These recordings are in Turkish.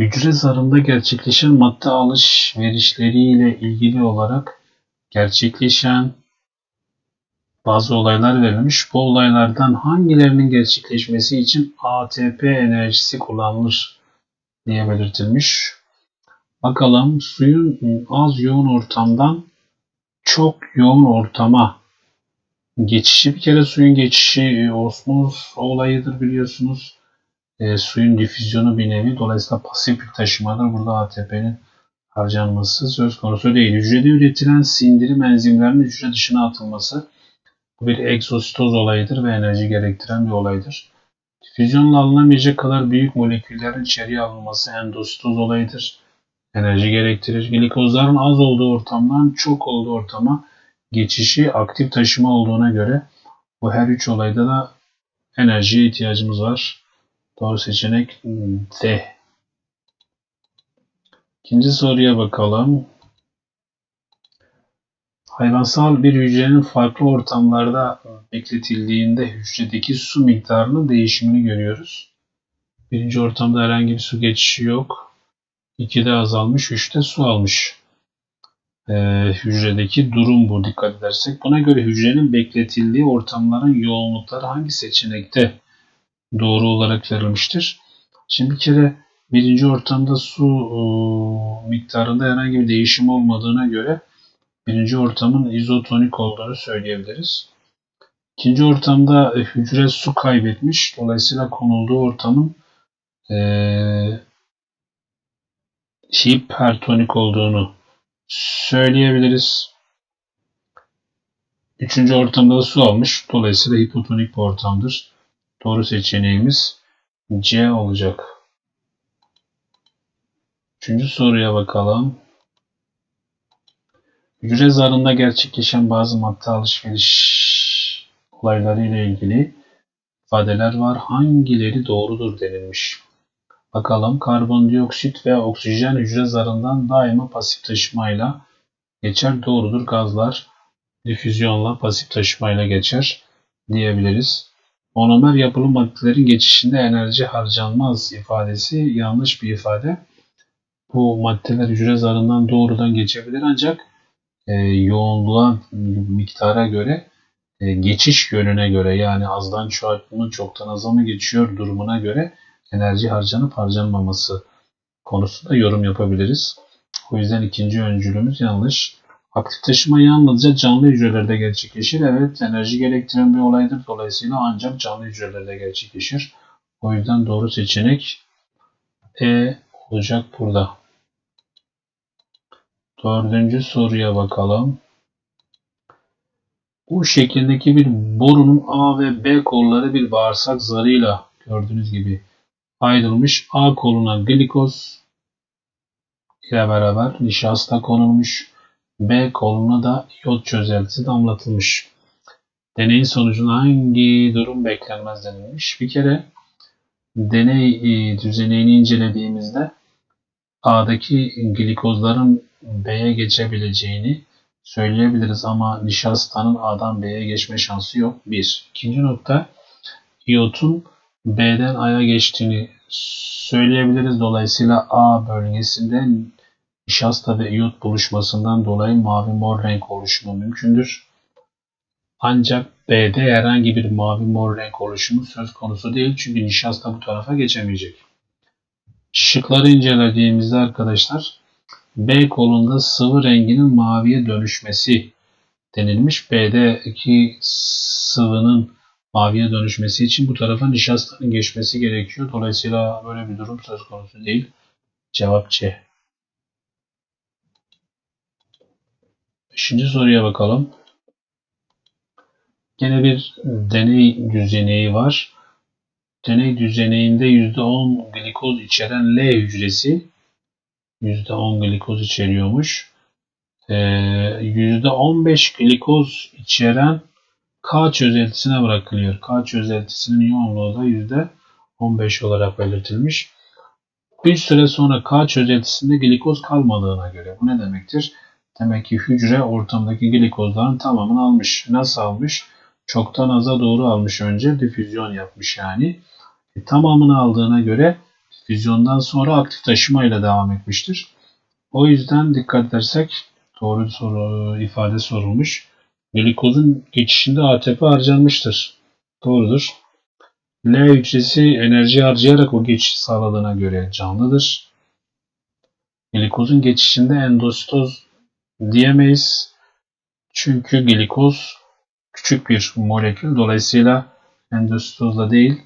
Hücre zarında gerçekleşen madde alışverişleriyle ilgili olarak gerçekleşen bazı olaylar verilmiş. Bu olaylardan hangilerinin gerçekleşmesi için ATP enerjisi kullanılır diye belirtilmiş. Bakalım suyun az yoğun ortamdan çok yoğun ortama geçişi bir kere suyun geçişi e, osmoz olayıdır biliyorsunuz. E, suyun difüzyonu bir nevi. Dolayısıyla pasif bir taşımadır. Burada ATP'nin harcanması söz konusu değil. Hücrede üretilen sindirim enzimlerinin hücre dışına atılması bu bir egzositoz olayıdır ve enerji gerektiren bir olaydır. Difüzyonla alınamayacak kadar büyük moleküllerin içeriye alınması endositoz olayıdır. Enerji gerektirir. Glikozların az olduğu ortamdan çok olduğu ortama geçişi aktif taşıma olduğuna göre bu her üç olayda da enerjiye ihtiyacımız var. Doğru seçenek D. İkinci soruya bakalım. Hayvansal bir hücrenin farklı ortamlarda bekletildiğinde hücredeki su miktarının değişimini görüyoruz. Birinci ortamda herhangi bir su geçişi yok. 2'de azalmış, 3'te su almış. Ee, hücredeki durum bu dikkat edersek. Buna göre hücrenin bekletildiği ortamların yoğunlukları hangi seçenekte doğru olarak verilmiştir? Şimdi bir kere birinci ortamda su e, miktarında herhangi bir değişim olmadığına göre birinci ortamın izotonik olduğunu söyleyebiliriz. İkinci ortamda e, hücre su kaybetmiş. Dolayısıyla konulduğu ortamın e, hipertonik olduğunu söyleyebiliriz. Üçüncü ortamda da su almış. Dolayısıyla hipotonik bir ortamdır. Doğru seçeneğimiz C olacak. Üçüncü soruya bakalım. Hücre zarında gerçekleşen bazı madde alışveriş olayları ile ilgili ifadeler var. Hangileri doğrudur denilmiş. Bakalım karbondioksit ve oksijen hücre zarından daima pasif taşımayla geçer. Doğrudur. Gazlar difüzyonla pasif taşımayla geçer diyebiliriz. Monomer yapılı maddelerin geçişinde enerji harcanmaz ifadesi yanlış bir ifade. Bu maddeler hücre zarından doğrudan geçebilir ancak e, yoğunluğa miktara göre e, geçiş yönüne göre yani azdan çoğa mı çoktan aza mı geçiyor durumuna göre enerji harcanıp harcanmaması konusunda yorum yapabiliriz. O yüzden ikinci öncülümüz yanlış. Aktif taşıma yalnızca canlı hücrelerde gerçekleşir. Evet enerji gerektiren bir olaydır. Dolayısıyla ancak canlı hücrelerde gerçekleşir. O yüzden doğru seçenek E olacak burada. Dördüncü soruya bakalım. Bu şeklindeki bir borunun A ve B kolları bir bağırsak zarıyla gördüğünüz gibi ayrılmış. A koluna glikoz ile beraber nişasta konulmuş. B koluna da iot çözeltisi damlatılmış. Deneyin sonucunda hangi durum beklenmez denilmiş. Bir kere deney e, düzenini incelediğimizde A'daki glikozların B'ye geçebileceğini söyleyebiliriz ama nişastanın A'dan B'ye geçme şansı yok. Bir. İkinci nokta iyotun B'den A'ya geçtiğini söyleyebiliriz. Dolayısıyla A bölgesinde nişasta ve iyot buluşmasından dolayı mavi mor renk oluşumu mümkündür. Ancak B'de herhangi bir mavi mor renk oluşumu söz konusu değil çünkü nişasta bu tarafa geçemeyecek. Şıkları incelediğimizde arkadaşlar B kolunda sıvı renginin maviye dönüşmesi denilmiş. B'deki sıvının maviye dönüşmesi için bu tarafa nişastanın geçmesi gerekiyor. Dolayısıyla böyle bir durum söz konusu değil. Cevap C. Beşinci soruya bakalım. Gene bir deney düzeneği var. Deney düzeneğinde %10 glikoz içeren L hücresi %10 glikoz içeriyormuş. Ee, %15 glikoz içeren K çözeltisine bırakılıyor. K çözeltisinin yoğunluğu da %15 olarak belirtilmiş. Bir süre sonra K çözeltisinde glikoz kalmadığına göre bu ne demektir? Demek ki hücre ortamdaki glikozların tamamını almış. Nasıl almış? Çoktan aza doğru almış önce. Difüzyon yapmış yani. E, tamamını aldığına göre Füzyondan sonra aktif taşımayla devam etmiştir. O yüzden dikkat edersek doğru soru ifade sorulmuş. Glikozun geçişinde ATP harcanmıştır. Doğrudur. L hücresi enerji harcayarak o geçişi sağladığına göre canlıdır. Glikozun geçişinde endositoz diyemeyiz. Çünkü glikoz küçük bir molekül. Dolayısıyla endositozla değil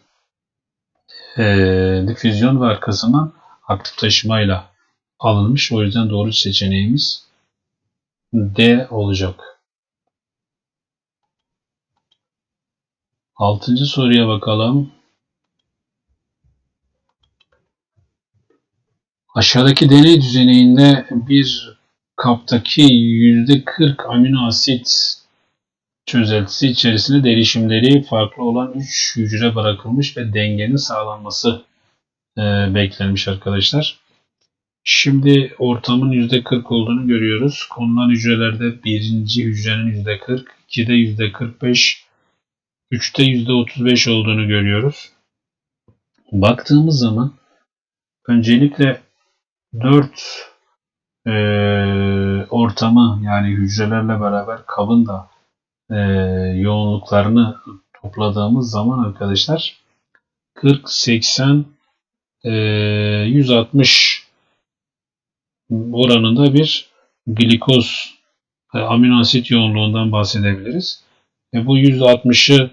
e, difüzyon ve arkasından aktif taşımayla alınmış. O yüzden doğru seçeneğimiz D olacak. Altıncı soruya bakalım. Aşağıdaki deney düzeninde bir kaptaki %40 amino asit çözeltisi içerisinde derişimleri farklı olan 3 hücre bırakılmış ve dengenin sağlanması e, beklenmiş arkadaşlar. Şimdi ortamın %40 olduğunu görüyoruz. Konulan hücrelerde birinci hücrenin %40, 2'de %45, 3'te %35 olduğunu görüyoruz. Baktığımız zaman öncelikle 4 e, ortamı yani hücrelerle beraber kabın da e, yoğunluklarını topladığımız zaman arkadaşlar 40, 80, e, 160 oranında bir glikoz e, amino asit yoğunluğundan bahsedebiliriz. E, bu 160'ı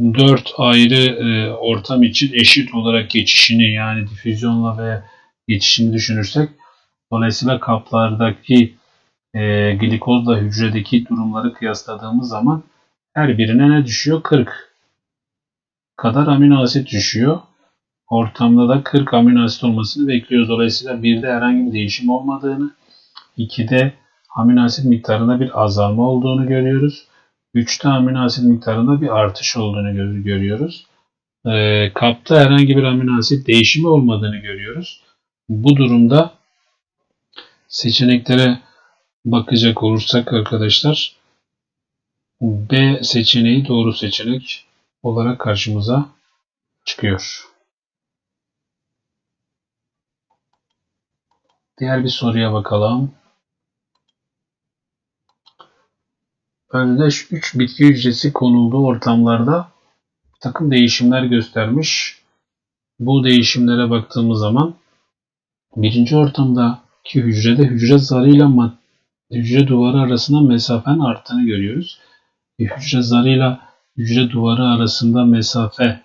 4 ayrı e, ortam için eşit olarak geçişini yani difüzyonla ve geçişini düşünürsek dolayısıyla kaplardaki e, glikozla hücredeki durumları kıyasladığımız zaman her birine ne düşüyor? 40 kadar amino asit düşüyor. Ortamda da 40 amino asit olmasını bekliyoruz. Dolayısıyla birde herhangi bir değişim olmadığını, 2'de amino asit miktarında bir azalma olduğunu görüyoruz. 3'te amino asit miktarında bir artış olduğunu görüyoruz. E, kapta herhangi bir amino asit değişimi olmadığını görüyoruz. Bu durumda seçeneklere bakacak olursak arkadaşlar B seçeneği doğru seçenek olarak karşımıza çıkıyor. Diğer bir soruya bakalım. Özdeş 3 bitki hücresi konulduğu ortamlarda takım değişimler göstermiş. Bu değişimlere baktığımız zaman birinci ortamdaki hücrede hücre zarıyla hücre duvarı arasında mesafenin arttığını görüyoruz. E, hücre zarıyla hücre duvarı arasında mesafe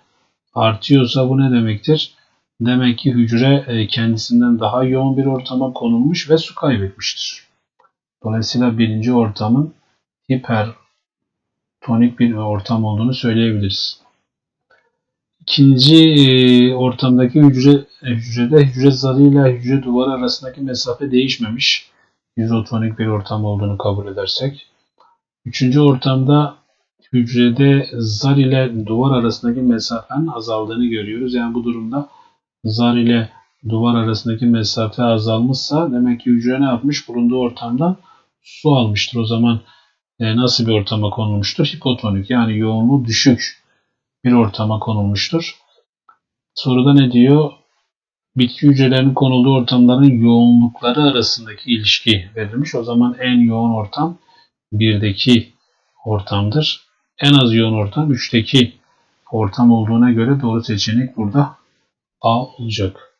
artıyorsa bu ne demektir? Demek ki hücre e, kendisinden daha yoğun bir ortama konulmuş ve su kaybetmiştir. Dolayısıyla birinci ortamın hipertonik bir ortam olduğunu söyleyebiliriz. İkinci e, ortamdaki hücre hücrede hücre zarıyla hücre duvarı arasındaki mesafe değişmemiş izotonik bir ortam olduğunu kabul edersek. Üçüncü ortamda hücrede zar ile duvar arasındaki mesafenin azaldığını görüyoruz. Yani bu durumda zar ile duvar arasındaki mesafe azalmışsa demek ki hücre ne yapmış? Bulunduğu ortamdan su almıştır. O zaman e, nasıl bir ortama konulmuştur? Hipotonik yani yoğunluğu düşük bir ortama konulmuştur. Soruda ne diyor? bitki hücrelerinin konulduğu ortamların yoğunlukları arasındaki ilişki verilmiş. O zaman en yoğun ortam 1'deki ortamdır. En az yoğun ortam 3'teki ortam olduğuna göre doğru seçenek burada A olacak.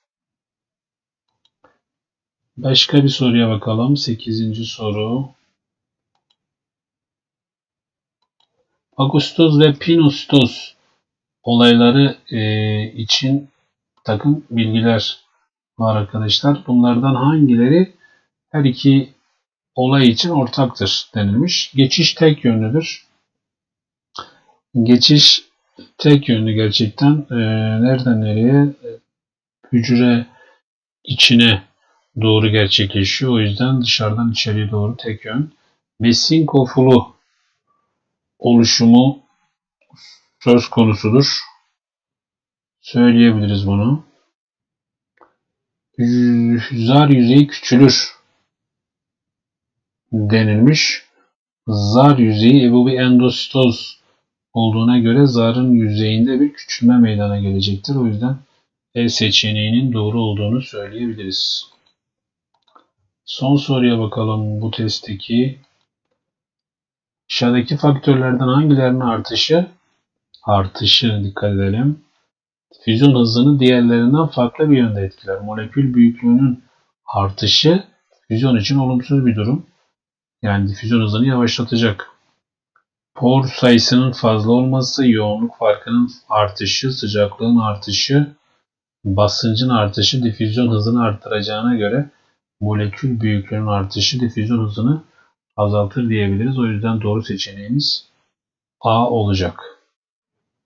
Başka bir soruya bakalım. 8. soru. Agustoz ve Pinostoz olayları e, için takım bilgiler var arkadaşlar. Bunlardan hangileri her iki olay için ortaktır denilmiş. Geçiş tek yönlüdür. Geçiş tek yönlü gerçekten. Ee, nereden nereye? Hücre içine doğru gerçekleşiyor. O yüzden dışarıdan içeriye doğru tek yön. Besin kofulu oluşumu söz konusudur söyleyebiliriz bunu. Zar yüzeyi küçülür denilmiş. Zar yüzeyi bu bir endositoz olduğuna göre zarın yüzeyinde bir küçülme meydana gelecektir. O yüzden E seçeneğinin doğru olduğunu söyleyebiliriz. Son soruya bakalım bu testteki. Aşağıdaki faktörlerden hangilerinin artışı artışı dikkat edelim. Füzyon hızını diğerlerinden farklı bir yönde etkiler. Molekül büyüklüğünün artışı füzyon için olumsuz bir durum. Yani difüzyon hızını yavaşlatacak. Por sayısının fazla olması, yoğunluk farkının artışı, sıcaklığın artışı, basıncın artışı difüzyon hızını arttıracağına göre molekül büyüklüğünün artışı difüzyon hızını azaltır diyebiliriz. O yüzden doğru seçeneğimiz A olacak.